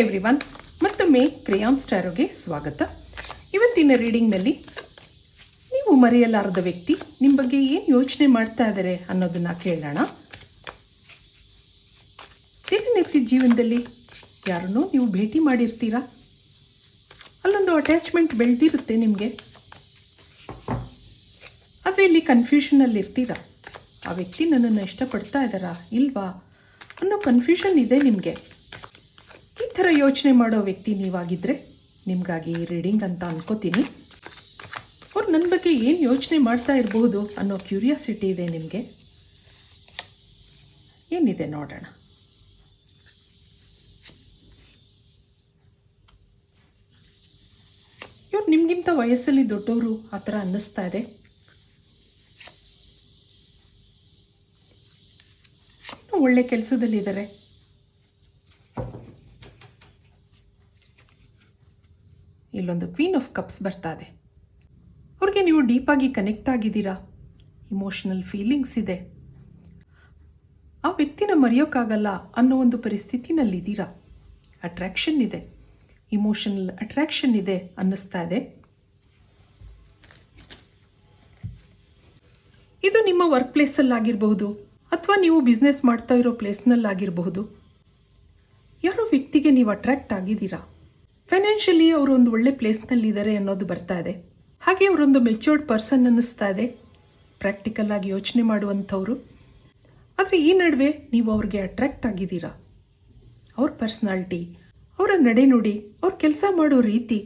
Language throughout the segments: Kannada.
ಎವ್ರಿವನ್ ಮತ್ತೊಮ್ಮೆ ಕ್ರೇಯಾನ್ ಸ್ಟಾರೋಗೆ ಸ್ವಾಗತ. ಇವತ್ತಿನ ರೀಡಿಂಗ್ನಲ್ಲಿ ನೀವು ಮರೆಯಲಾರದ ವ್ಯಕ್ತಿ ನಿಮ್ಮ ಬಗ್ಗೆ ಏನು ಯೋಚನೆ ಮಾಡ್ತಾ ಇದ್ದಾರೆ ಅನ್ನೋದನ್ನ ಕೇಳೋಣ. ದಿನನಿತ್ಯ ಜೀವನದಲ್ಲಿ ಯಾರನ್ನೋ ನೀವು ಭೇಟಿ ಮಾಡಿರ್ತೀರಾ? ಅಲ್ಲೊಂದು ಅಟ್ಯಾಚ್ಮೆಂಟ್ ಬೆಳೆದಿರುತ್ತೆ ನಿಮಗೆ. ಆದರೆ ಇಲ್ಲಿ ಕನ್ಫ್ಯೂಷನಲ್ಲಿ ಇರ್ತೀರಾ? ಆ ವ್ಯಕ್ತಿ ನನ್ನನ್ನು ಇಷ್ಟಪಡ್ತಾ ಇದ್ದಾರಾ, ಇಲ್ವಾ ಅನ್ನೋ ಕನ್ಫ್ಯೂಷನ್ ಇದೆ ನಿಮಗೆ. ಈ ಥರ ಯೋಚನೆ ಮಾಡೋ ವ್ಯಕ್ತಿ ನೀವಾಗಿದ್ದರೆ ನಿಮಗಾಗಿ ರೀಡಿಂಗ್ ಅಂತ ಅನ್ಕೋತೀನಿ. ಅವ್ರು ನನ್ನ ಬಗ್ಗೆ ಏನು ಯೋಚನೆ ಮಾಡ್ತಾ ಇರಬಹುದು ಅನ್ನೋ ಕ್ಯೂರಿಯಾಸಿಟಿ ಇದೆ ನಿಮಗೆ? ಏನಿದೆ ನೋಡೋಣ. ಇವ್ರು ನಿಮಗಿಂತ ವಯಸ್ಸಲ್ಲಿ ದೊಡ್ಡವರು ಆ ಥರ ಅನ್ನಿಸ್ತಾ ಇದೆ. ಒಳ್ಳೆ ಕೆಲಸದಲ್ಲಿದ್ದಾರೆ. ಇಲ್ಲೊಂದು ಕ್ವೀನ್ ಆಫ್ ಕಪ್ಸ್ ಬರ್ತಾ ಇದೆ ಅವ್ರಿಗೆ ನೀವು ಡೀಪಾಗಿ ಕನೆಕ್ಟ್ ಆಗಿದ್ದೀರಾ? ಇಮೋಷನಲ್ ಫೀಲಿಂಗ್ಸ್ ಇದೆ. ಆ ವ್ಯಕ್ತಿನ ಮರೆಯೋಕ್ಕಾಗಲ್ಲ ಅನ್ನೋ ಒಂದು ಪರಿಸ್ಥಿತಿನಲ್ಲಿದ್ದೀರಾ? ಅಟ್ರ್ಯಾಕ್ಷನ್ ಇದೆ. ಇಮೋಷನಲ್ ಅಟ್ರ್ಯಾಕ್ಷನ್ ಇದೆ ಅನ್ನಿಸ್ತಾ ಇದೆ. ಇದು ನಿಮ್ಮ ವರ್ಕ್ ಪ್ಲೇಸಲ್ಲಾಗಿರಬಹುದು ಅಥವಾ ನೀವು ಬಿಸ್ನೆಸ್ ಮಾಡ್ತಾ ಇರೋ ಪ್ಲೇಸ್ನಲ್ಲಾಗಿರಬಹುದು ಯಾರೋ ವ್ಯಕ್ತಿಗೆ ನೀವು ಅಟ್ರ್ಯಾಕ್ಟ್ ಆಗಿದ್ದೀರಾ? ಫೈನಾನ್ಷಿಯಲಿ ಅವರು ಒಂದು ಒಳ್ಳೆ ಪ್ಲೇಸ್ನಲ್ಲಿದ್ದಾರೆ ಅನ್ನೋದು ಬರ್ತಾ ಇದೆ. ಹಾಗೆ ಅವರೊಂದು ಮೆಚ್ಯೂರ್ಡ್ ಪರ್ಸನ್ ಅನ್ನಿಸ್ತಾ ಇದೆ. ಪ್ರಾಕ್ಟಿಕಲ್ ಆಗಿ ಯೋಚನೆ ಮಾಡುವಂಥವ್ರು. ಆದರೆ ಈ ನಡುವೆ ನೀವು ಅವ್ರಿಗೆ ಅಟ್ರ್ಯಾಕ್ಟ್ ಆಗಿದ್ದೀರಾ? ಅವ್ರ ಪರ್ಸ್ನಾಲ್ಟಿ ಅವರ ನಡೆನುಡಿ ಅವ್ರ ಕೆಲಸ ಮಾಡೋ ರೀತಿ,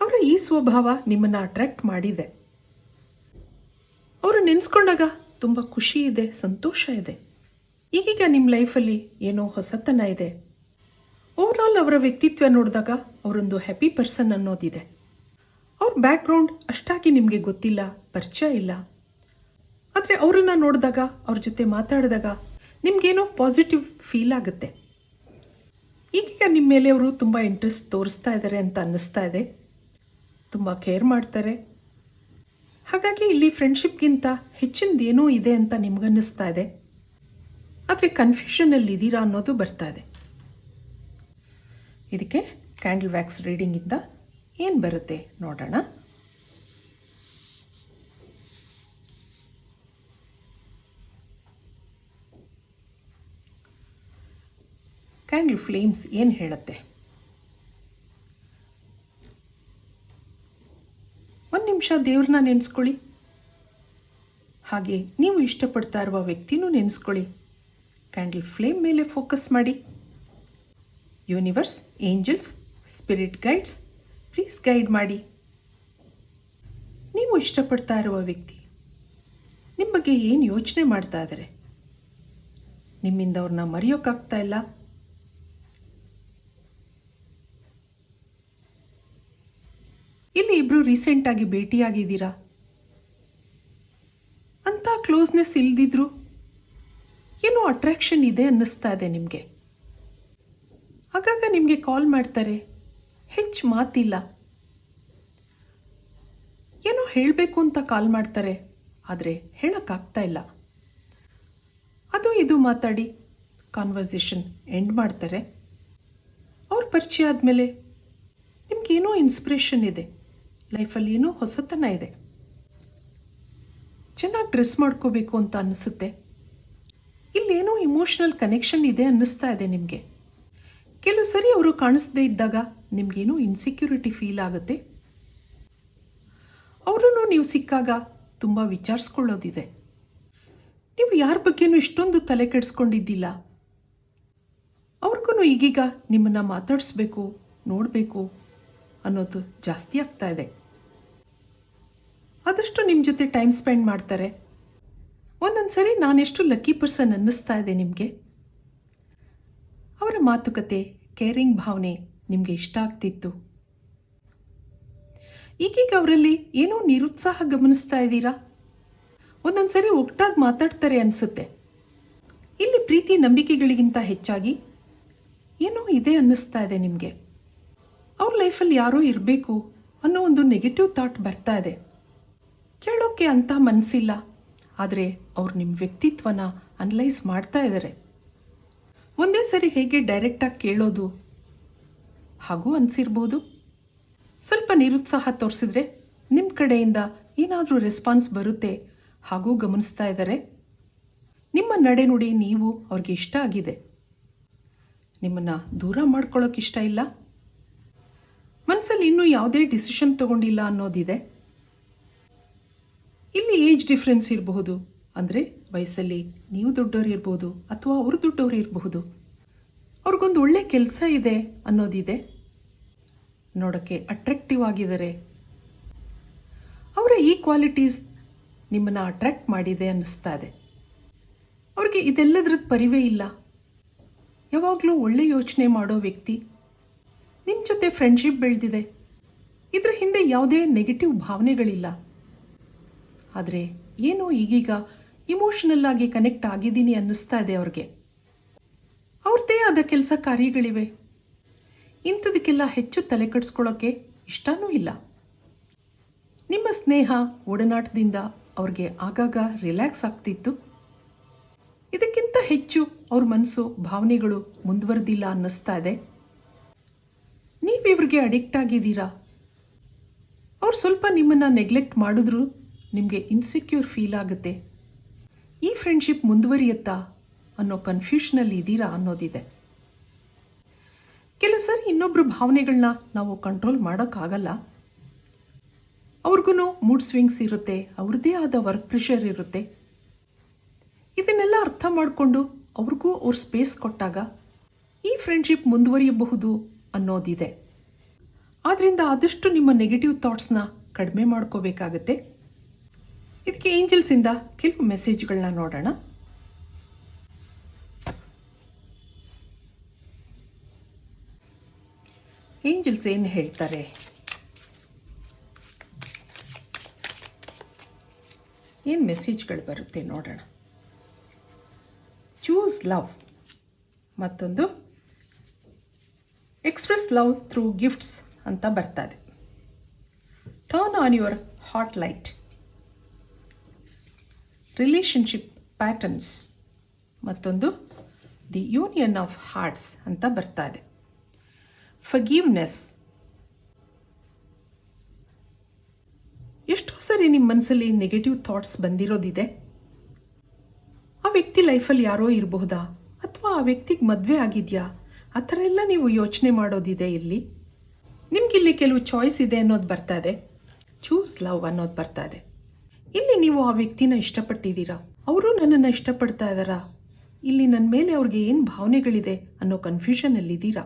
ಅವರ ಈ ಸ್ವಭಾವ ನಿಮ್ಮನ್ನು ಅಟ್ರ್ಯಾಕ್ಟ್ ಮಾಡಿದೆ. ಅವರು ನೆನೆಸ್ಕೊಂಡಾಗ ತುಂಬ ಖುಷಿ ಇದೆ, ಸಂತೋಷ ಇದೆ. ಈಗೀಗ ನಿಮ್ಮ ಲೈಫಲ್ಲಿ ಏನೋ ಹೊಸತನ ಇದೆ. ಓವರಾಲ್ ಅವರ ವ್ಯಕ್ತಿತ್ವ ನೋಡಿದಾಗ ಅವರೊಂದು ಹ್ಯಾಪಿ ಪರ್ಸನ್ ಅನ್ನೋದಿದೆ. ಅವ್ರ ಬ್ಯಾಕ್ಗ್ರೌಂಡ್ ಅಷ್ಟಾಗಿ ನಿಮಗೆ ಗೊತ್ತಿಲ್ಲ, ಪರಿಚಯ ಇಲ್ಲ. ಆದರೆ ಅವರನ್ನು ನೋಡಿದಾಗ, ಅವ್ರ ಜೊತೆ ಮಾತಾಡಿದಾಗ ನಿಮಗೇನೋ ಪಾಸಿಟಿವ್ ಫೀಲ್ ಆಗುತ್ತೆ. ಈಗೀಗ ನಿಮ್ಮ ಮೇಲೆ ಅವರು ತುಂಬ ಇಂಟ್ರೆಸ್ಟ್ ತೋರಿಸ್ತಾ ಇದ್ದಾರೆ ಅಂತ ಅನ್ನಿಸ್ತಾ ಇದೆ. ತುಂಬ ಕೇರ್ ಮಾಡ್ತಾರೆ. ಹಾಗಾಗಿ ಇಲ್ಲಿ ಫ್ರೆಂಡ್ಶಿಪ್ಗಿಂತ ಹೆಚ್ಚಿನದೇನೋ ಇದೆ ಅಂತ ನಿಮ್ಗನ್ನಿಸ್ತಾ ಇದೆ. ಆದರೆ ಕನ್ಫ್ಯೂಷನಲ್ಲಿ ಇದ್ದೀರಾ ಅನ್ನೋದು ಬರ್ತಾ ಇದೆ. ಇದಕ್ಕೆ ಕ್ಯಾಂಡಲ್ ವ್ಯಾಕ್ಸ್ ರೀಡಿಂಗಿಂದ ಏನು ಬರುತ್ತೆ ನೋಡೋಣ. ಕ್ಯಾಂಡಲ್ ಫ್ಲೇಮ್ಸ್ ಏನು ಹೇಳುತ್ತೆ? ಒಂದು ನಿಮಿಷ ದೇವ್ರನ್ನ ನೆನೆಸ್ಕೊಳ್ಳಿ. ಹಾಗೆ ನೀವು ಇಷ್ಟಪಡ್ತಾ ಇರುವ ವ್ಯಕ್ತಿನೂ ನೆನೆಸ್ಕೊಳ್ಳಿ. ಕ್ಯಾಂಡಲ್ ಫ್ಲೇಮ್ ಮೇಲೆ ಫೋಕಸ್ ಮಾಡಿ. Universe, angels, spirit guides, please guide ಮಾಡಿ. ನೀವು ಇಷ್ಟಪಡ್ತಾ ಇರುವ ವ್ಯಕ್ತಿ ನಿಮ್ಮ ಬಗ್ಗೆ ಏನು ಯೋಚನೆ ಮಾಡ್ತಾ ಇದ್ದಾರೆ? ನಿಮ್ಮಿಂದ ಅವ್ರನ್ನ ಮರೆಯೋಕ್ಕಾಗ್ತಾ ಇಲ್ಲ? ಇಲ್ಲಿ ಇಬ್ಬರು ರೀಸೆಂಟಾಗಿ ಭೇಟಿಯಾಗಿದ್ದೀರಾ? ಅಂಥ ಕ್ಲೋಸ್ನೆಸ್ ಇಲ್ದಿದ್ರು ಏನೋ ಅಟ್ರಾಕ್ಷನ್ ಇದೆ ಅನ್ನಿಸ್ತಾ ಇದೆ ನಿಮಗೆ. ಆಗಾಗ ನಿಮಗೆ ಕಾಲ್ ಮಾಡ್ತಾರೆ. ಹೆಚ್ಚು ಮಾತಿಲ್ಲ. ಏನೋ ಹೇಳಬೇಕು ಅಂತ ಕಾಲ್ ಮಾಡ್ತಾರೆ. ಆದರೆ ಹೇಳೋಕ್ಕಾಗ್ತಾ ಇಲ್ಲ. ಅದು ಇದು ಮಾತಾಡಿ ಕಾನ್ವರ್ಸೇಷನ್ ಎಂಡ್ ಮಾಡ್ತಾರೆ. ಅವ್ರ ಪರಿಚಯ ಆದಮೇಲೆ ನಿಮಗೇನೋ ಇನ್ಸ್ಪಿರೇಷನ್ ಇದೆ. ಲೈಫಲ್ಲಿ ಏನೋ ಹೊಸತನ ಇದೆ. ಚೆನ್ನಾಗಿ ಡ್ರೆಸ್ ಮಾಡ್ಕೋಬೇಕು ಅಂತ ಅನಿಸುತ್ತೆ. ಇಲ್ಲೇನೋ ಇಮೋಷ್ನಲ್ ಕನೆಕ್ಷನ್ ಇದೆ ಅನ್ನಿಸ್ತಾ ಇದೆ ನಿಮಗೆ. ಕೆಲವು ಸರಿ ಅವರು ಕಾಣಿಸದೇ ಇದ್ದಾಗ ನಿಮಗೇನೋ ಇನ್ಸೆಕ್ಯೂರಿಟಿ ಫೀಲ್ ಆಗುತ್ತೆ. ಅವರನ್ನು ನೀವು ಸಿಕ್ಕಾಗ ತುಂಬ ವಿಚಾರಿಸ್ಕೊಳ್ಳೋದಿದೆ. ನೀವು ಯಾರ ಬಗ್ಗೆನೂ ಇಷ್ಟೊಂದು ತಲೆ ಕೆಡಿಸ್ಕೊಂಡಿದ್ದಿಲ್ಲ. ಅವ್ರಿಗೂ ಈಗೀಗ ನಿಮ್ಮನ್ನು ಮಾತಾಡಿಸ್ಬೇಕು, ನೋಡಬೇಕು ಅನ್ನೋದು ಜಾಸ್ತಿ ಆಗ್ತಾ ಇದೆ. ಆದಷ್ಟು ನಿಮ್ಮ ಜೊತೆ ಟೈಮ್ ಸ್ಪೆಂಡ್ ಮಾಡ್ತಾರೆ. ಒಂದೊಂದು ಸರಿ ನಾನೆಷ್ಟು ಲಕ್ಕಿ ಪರ್ಸನ್ ಅನ್ನಿಸ್ತಾ ಇದೆ ನಿಮಗೆ. ಅವರ ಮಾತುಕತೆ ಕೇರಿಂಗ್ ಭಾವನೆ ನಿಮಗೆ ಇಷ್ಟ ಆಗ್ತಿತ್ತು? ಈಗೀಗ ಅವರಲ್ಲಿ ಏನೋ ನಿರುತ್ಸಾಹ ಗಮನಿಸ್ತಾ ಇದ್ದೀರಾ? ಒಂದೊಂದು ಸರಿ ಒಟ್ಟಾಗಿ ಮಾತಾಡ್ತಾರೆ ಅನಿಸುತ್ತೆ. ಇಲ್ಲಿ ಪ್ರೀತಿ ನಂಬಿಕೆಗಳಿಗಿಂತ ಹೆಚ್ಚಾಗಿ ಏನೋ ಇದೆ ಅನ್ನಿಸ್ತಾ ಇದೆ ನಿಮಗೆ. ಅವ್ರ ಲೈಫಲ್ಲಿ ಯಾರೋ ಇರಬೇಕು ಅನ್ನೋ ಒಂದು ನೆಗೆಟಿವ್ ಥಾಟ್ ಬರ್ತಾ ಇದೆ. ಕೇಳೋಕ್ಕೆ ಅಂತ ಮನಸ್ಸಿಲ್ಲ ಆದರೆ ಅವ್ರು ನಿಮ್ಮ ವ್ಯಕ್ತಿತ್ವನ ಅನಲೈಸ್ ಮಾಡ್ತಾ ಇದ್ದಾರೆ ಒಂದೇ ಸರಿ ಹೇಗೆ ಡೈರೆಕ್ಟಾಗಿ ಕೇಳೋದು? ಹಾಗೂ ಅನಿಸಿರ್ಬೋದು. ಸ್ವಲ್ಪ ನಿರುತ್ಸಾಹ ತೋರಿಸಿದ್ರೆ ನಿಮ್ಮ ಕಡೆಯಿಂದ ಏನಾದರೂ ರೆಸ್ಪಾನ್ಸ್ ಬರುತ್ತೆ ಹಾಗೂ ಗಮನಿಸ್ತಾ ಇದ್ದಾರೆ ನಿಮ್ಮ ನಡೆನುಡಿ ನೀವು ಅವ್ರಿಗೆ ಇಷ್ಟ ಆಗಿದೆ. ನಿಮ್ಮನ್ನು ದೂರ ಮಾಡ್ಕೊಳ್ಳೋಕೆ ಇಷ್ಟ ಇಲ್ಲ. ಮನಸ್ಸಲ್ಲಿ ಇನ್ನೂ ಯಾವುದೇ ಡಿಸಿಷನ್ ತಗೊಂಡಿಲ್ಲ ಅನ್ನೋದಿದೆ. ಇಲ್ಲಿ ಏಜ್ ಡಿಫ್ರೆನ್ಸ್ ಇರಬಹುದು. ಅಂದರೆ ವಯಸ್ಸಲ್ಲಿ ನೀವು ದೊಡ್ಡವರು ಇರ್ಬೋದು ಅಥವಾ ಅವರು ದೊಡ್ಡವರು ಇರಬಹುದು. ಅವ್ರಿಗೊಂದು ಒಳ್ಳೆ ಕೆಲಸ ಇದೆ ಅನ್ನೋದಿದೆ. ನೋಡೋಕ್ಕೆ ಅಟ್ರ್ಯಾಕ್ಟಿವ್ ಆಗಿದ್ದಾರೆ. ಅವರ ಈ ಕ್ವಾಲಿಟೀಸ್ ನಿಮ್ಮನ್ನು ಅಟ್ರ್ಯಾಕ್ಟ್ ಮಾಡಿದೆ ಅನ್ನಿಸ್ತಾ ಇದೆ. ಅವ್ರಿಗೆ ಇದೆಲ್ಲದ್ರದ್ದು ಪರಿವೇ ಇಲ್ಲ. ಯಾವಾಗಲೂ ಒಳ್ಳೆ ಯೋಚನೆ ಮಾಡೋ ವ್ಯಕ್ತಿ ನಿಮ್ಮ ಜೊತೆ ಫ್ರೆಂಡ್ಶಿಪ್ ಬೆಳೆದಿದೆ. ಇದರ ಹಿಂದೆ ಯಾವುದೇ ನೆಗೆಟಿವ್ ಭಾವನೆಗಳಿಲ್ಲ. ಆದರೆ ಏನೋ ಈಗೀಗ ಇಮೋಷನಲ್ ಆಗಿ ಕನೆಕ್ಟ್ ಆಗಿದ್ದೀನಿ ಅನ್ನಿಸ್ತಾ ಇದೆ ಅವ್ರಿಗೆ. ಅವ್ರದ್ದೇ ಆದ ಕೆಲಸ ಕಾರ್ಯಗಳಿವೆ. ಇಂಥದಕ್ಕೆಲ್ಲ ಹೆಚ್ಚು ತಲೆ ಕೆಡಿಸ್ಕೊಳ್ಳೋಕ್ಕೆ ಇಷ್ಟನೂ ಇಲ್ಲ. ನಿಮ್ಮ ಸ್ನೇಹ ಒಡನಾಟದಿಂದ ಅವ್ರಿಗೆ ಆಗಾಗ ರಿಲ್ಯಾಕ್ಸ್ ಆಗ್ತಿತ್ತು. ಇದಕ್ಕಿಂತ ಹೆಚ್ಚು ಅವ್ರ ಮನಸ್ಸು ಭಾವನೆಗಳು ಮುಂದುವರೆದಿಲ್ಲ ಅನ್ನಿಸ್ತಾ ಇದೆ. ನೀವು ಇವ್ರಿಗೆ ಅಡಿಕ್ಟ್ ಆಗಿದ್ದೀರಾ? ಅವ್ರು ಸ್ವಲ್ಪ ನಿಮ್ಮನ್ನು ನೆಗ್ಲೆಕ್ಟ್ ಮಾಡಿದ್ರು ನಿಮಗೆ ಇನ್ಸೆಕ್ಯೂರ್ ಫೀಲ್ ಆಗುತ್ತೆ. ಈ ಫ್ರೆಂಡ್ಶಿಪ್ ಮುಂದುವರಿಯುತ್ತಾ ಅನ್ನೋ ಕನ್ಫ್ಯೂಷನಲ್ಲಿ ಇದ್ದೀರಾ ಅನ್ನೋದಿದೆ. ಕೆಲವು ಸರಿ ಇನ್ನೊಬ್ಬರು ಭಾವನೆಗಳನ್ನ ನಾವು ಕಂಟ್ರೋಲ್ ಮಾಡೋಕ್ಕಾಗಲ್ಲ. ಅವ್ರಿಗೂ ಮೂಡ್ ಸ್ವಿಂಗ್ಸ್ ಇರುತ್ತೆ ಅವ್ರದ್ದೇ ಆದ ವರ್ಕ್ ಪ್ರೆಷರ್ ಇರುತ್ತೆ. ಇದನ್ನೆಲ್ಲ ಅರ್ಥ ಮಾಡಿಕೊಂಡು ಅವ್ರಿಗೂ ಅವ್ರ ಸ್ಪೇಸ್ ಕೊಟ್ಟಾಗ ಈ ಫ್ರೆಂಡ್ಶಿಪ್ ಮುಂದುವರಿಯಬಹುದು ಅನ್ನೋದಿದೆ. ಆದ್ದರಿಂದ ಆದಷ್ಟು ನಿಮ್ಮ ನೆಗೆಟಿವ್ ಥಾಟ್ಸ್ನ ಕಡಿಮೆ ಮಾಡ್ಕೋಬೇಕಾಗತ್ತೆ. ಇದಕ್ಕೆ ಏಂಜಲ್ಸಿಂದ ಕೆಲವು ಮೆಸೇಜ್ಗಳನ್ನ ನೋಡೋಣ. ಏಂಜಲ್ಸ್ ಏನು ಹೇಳ್ತಾರೆ? ಏನು ಮೆಸೇಜ್ಗಳು ಬರುತ್ತೆ ನೋಡೋಣ. Choose love. ಮತ್ತೊಂದು, ಎಕ್ಸ್ಪ್ರೆಸ್ ಲವ್ ಥ್ರೂ ಗಿಫ್ಟ್ಸ್ ಅಂತ ಬರ್ತಾ ಇದೆ. Turn on your heart light relationship patterns ಮತ್ತೊಂದು ದಿ ಯೂನಿಯನ್ ಆಫ್ ಹಾರ್ಟ್ಸ್ ಅಂತ ಬರ್ತಾ ಇದೆ. ಫಗೀವ್ನೆಸ್ ಎಷ್ಟೋ ಸರಿ ನಿಮ್ಮ ಮನಸ್ಸಲ್ಲಿ ನೆಗೆಟಿವ್ ಥಾಟ್ಸ್ ಬಂದಿರೋದಿದೆ. ಆ ವ್ಯಕ್ತಿ ಲೈಫಲ್ಲಿ ಯಾರೋ ಇರಬಹುದಾ? ಅಥವಾ ಆ ವ್ಯಕ್ತಿಗೆ ಮದುವೆ ಆಗಿದೆಯಾ? ಆ ಥರ ಎಲ್ಲ ನೀವು ಯೋಚನೆ ಮಾಡೋದಿದೆ ಇಲ್ಲಿ. ನಿಮ್ಗಿಲ್ಲಿ ಕೆಲವು ಚಾಯ್ಸ್ ಇದೆ ಅನ್ನೋದು ಬರ್ತಾ ಇದೆ. ಚೂಸ್ ಲವ್ ಅನ್ನೋದು ಬರ್ತಾ ಇದೆ. ಇಲ್ಲಿ ನೀವು ಆ ವ್ಯಕ್ತಿನ ಇಷ್ಟಪಟ್ಟಿದ್ದೀರಾ? ಅವರು ನನ್ನನ್ನು ಇಷ್ಟಪಡ್ತಾ ಇದ್ದಾರಾ? ಇಲ್ಲಿ ನನ್ನ ಮೇಲೆ ಅವ್ರಿಗೆ ಏನು ಭಾವನೆಗಳಿದೆ ಅನ್ನೋ ಕನ್ಫ್ಯೂಷನಲ್ಲಿದ್ದೀರಾ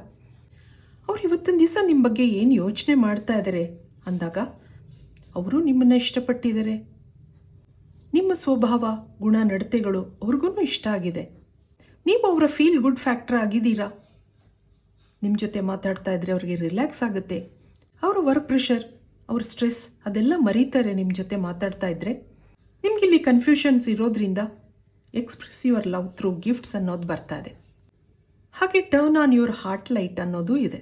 ಅವ್ರು ಇವತ್ತಿನ ದಿವಸ ನಿಮ್ಮ ಬಗ್ಗೆ ಏನು ಯೋಚನೆ ಮಾಡ್ತಾ ಇದ್ದಾರೆ ಅಂದಾಗ, ಅವರು ನಿಮ್ಮನ್ನು ಇಷ್ಟಪಟ್ಟಿದ್ದಾರೆ. ನಿಮ್ಮ ಸ್ವಭಾವ, ಗುಣ, ನಡತೆಗಳು ಅವ್ರಿಗೂ ಇಷ್ಟ ಆಗಿದೆ. ನೀವು ಅವರ ಫೀಲ್ ಗುಡ್ ಫ್ಯಾಕ್ಟರ್ ಆಗಿದ್ದೀರಾ? ನಿಮ್ಮ ಜೊತೆ ಮಾತಾಡ್ತಾ ಇದ್ರೆ ಅವ್ರಿಗೆ ರಿಲ್ಯಾಕ್ಸ್ ಆಗುತ್ತೆ. ಅವರ ವರ್ಕ್ ಪ್ರೆಷರ್ ಅವ್ರ ಸ್ಟ್ರೆಸ್ ಅದೆಲ್ಲ ಮರೀತಾರೆ ನಿಮ್ಮ ಜೊತೆ ಮಾತಾಡ್ತಾ ಇದ್ರೆ. ನಿಮಗಿಲ್ಲಿ ಕನ್ಫ್ಯೂಷನ್ಸ್ ಇರೋದ್ರಿಂದ express your love through gifts ಅನ್ನೋದು ಬರ್ತಾ ಇದೆ. ಹಾಗೆ turn on your heart light ಅನ್ನೋದು ಇದೆ.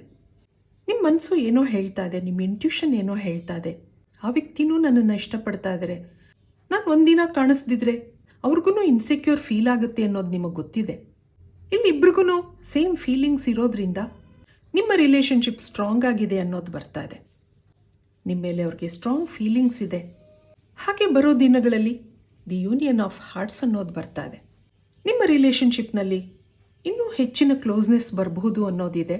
ನಿಮ್ಮ ಮನಸ್ಸು ಏನೋ ಹೇಳ್ತಾ ಇದೆ ನಿಮ್ಮ ಇಂಟ್ಯೂಷನ್ ಏನೋ ಹೇಳ್ತಾ ಇದೆ. ಆ ವ್ಯಕ್ತಿನೂ ನನ್ನನ್ನು ಇಷ್ಟಪಡ್ತಾ ಇದ್ದಾರೆ ನಾನು ಒಂದಿನ ಕಾಣಿಸ್ದಿದ್ರೆ ಅವ್ರಿಗೂ ಇನ್ಸೆಕ್ಯೂರ್ ಫೀಲ್ ಆಗುತ್ತೆ ಅನ್ನೋದು ನಿಮಗೆ ಗೊತ್ತಿದೆ. ಇಲ್ಲಿ ಇಬ್ರಿಗೂ ಸೇಮ್ ಫೀಲಿಂಗ್ಸ್ ಇರೋದ್ರಿಂದ ನಿಮ್ಮ ರಿಲೇಷನ್ಶಿಪ್ ಸ್ಟ್ರಾಂಗ್ ಆಗಿದೆ ಅನ್ನೋದು ಬರ್ತಾ ಇದೆ. ನಿಮ್ಮ ಮೇಲೆ ಅವ್ರಿಗೆ ಸ್ಟ್ರಾಂಗ್ ಫೀಲಿಂಗ್ಸ್ ಇದೆ. ಹಾಗೆ ಬರೋ ದಿನಗಳಲ್ಲಿ ದಿ ಯೂನಿಯನ್ ಆಫ್ ಹಾರ್ಟ್ಸ್ ಅನ್ನೋದು ಬರ್ತಾ ಇದೆ. ನಿಮ್ಮ ರಿಲೇಷನ್ಶಿಪ್ನಲ್ಲಿ ಇನ್ನೂ ಹೆಚ್ಚಿನ ಕ್ಲೋಸ್ನೆಸ್ ಬರಬಹುದು ಅನ್ನೋದಿದೆ.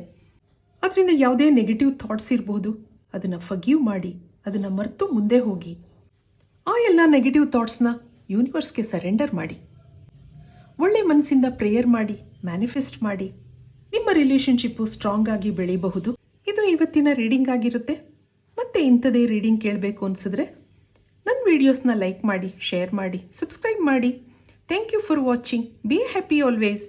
ಅದರಿಂದ ಯಾವುದೇ ನೆಗೆಟಿವ್ ಥಾಟ್ಸ್ ಇರಬಹುದು. ಅದನ್ನು ಫಗೀವ್ ಮಾಡಿ, ಅದನ್ನು ಮರೆತು ಮುಂದೆ ಹೋಗಿ. ಆ ಎಲ್ಲ ನೆಗೆಟಿವ್ ಥಾಟ್ಸ್ನ ಯೂನಿವರ್ಸ್ಗೆ ಸರೆಂಡರ್ ಮಾಡಿ. ಒಳ್ಳೆ ಮನಸ್ಸಿಂದ ಪ್ರೇಯರ್ ಮಾಡಿ ಮ್ಯಾನಿಫೆಸ್ಟ್ ಮಾಡಿ, ನಿಮ್ಮ ರಿಲೇಷನ್ಶಿಪ್ಪು ಸ್ಟ್ರಾಂಗ್ ಆಗಿ ಬೆಳೀಬಹುದು. ಇದು ಇವತ್ತಿನ ರೀಡಿಂಗ್ ಆಗಿರುತ್ತೆ. ಮತ್ತೆ ಇಂಥದೇ ರೀಡಿಂಗ್ ಕೇಳಬೇಕು ಅನಿಸಿದ್ರೆ ನನ್ನ ವೀಡಿಯೋಸ್ನ ಲೈಕ್ ಮಾಡಿ ಶೇರ್ ಮಾಡಿ ಸಬ್ಸ್ಕ್ರೈಬ್ ಮಾಡಿ. Thank you for watching be happy always